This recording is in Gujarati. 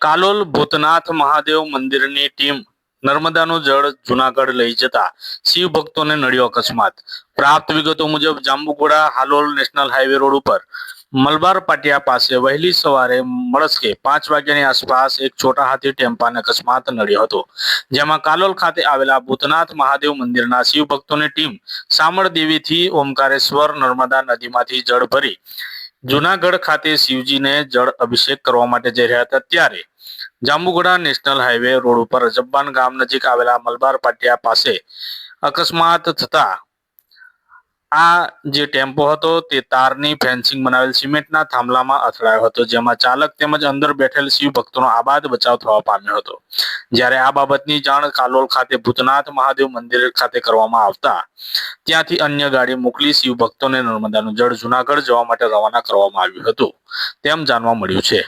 કાલોલ ભૂતનાથ મહાદેવ મંદિરની ટીમ નર્મદાનું જળ જુનાગઢ લઈ જતા શિવ ભક્તોને નડ્યો અકસ્માત. પ્રાપ્ત વિગતો મુજબ Jambughoda Halol national highway road ઉપર મલબાર પાટિયા પાસે વહેલી સવારે મળસ્કે પાંચ વાગ્યાની આસપાસ એક છોટા હાથી ટેમ્પાને અકસ્માત નડ્યો હતો. જેમાં કાલોલ ખાતે આવેલા ભૂતનાથ મહાદેવ મંદિરના શિવ ભક્તોની ટીમ સામળદેવીથી ઓમકારેશ્વર નર્મદા નદીમાંથી જળ ભરી જુનાગઢ ખાતે શિવજીને જળ અભિષેક કરવા માટે જઈ રહ્યા હતા ત્યારે જાંબુઘોડા નેશનલ હાઈવે રોડ ઉપર જબ્બાન ગામ નજીક આવેલા મલબાર પાટિયા પાસે અકસ્માત થતા આ જે ટેમ્પો હતો તે તારની ફેન્સિંગ બનાવેલ સિમેન્ટના થાંભલામાં અથડાયો હતો, જેમાં ચાલક તેમજ અંદર બેઠેલ શિવ ભક્તોનો આબાદ બચાવ થવા પામ્યો હતો. જ્યારે આ બાબતની જાણ કાલોલ ખાતે ભૂતનાથ મહાદેવ મંદિર ખાતે કરવામાં આવતા, ત્યાંથી અન્ય ગાડી મોકલી શિવ ભક્તોને નર્મદાનું જળ જુનાગઢ જવા માટે રવાના કરવામાં આવ્યું હતું. તેમ જાણવા મળ્યું છે.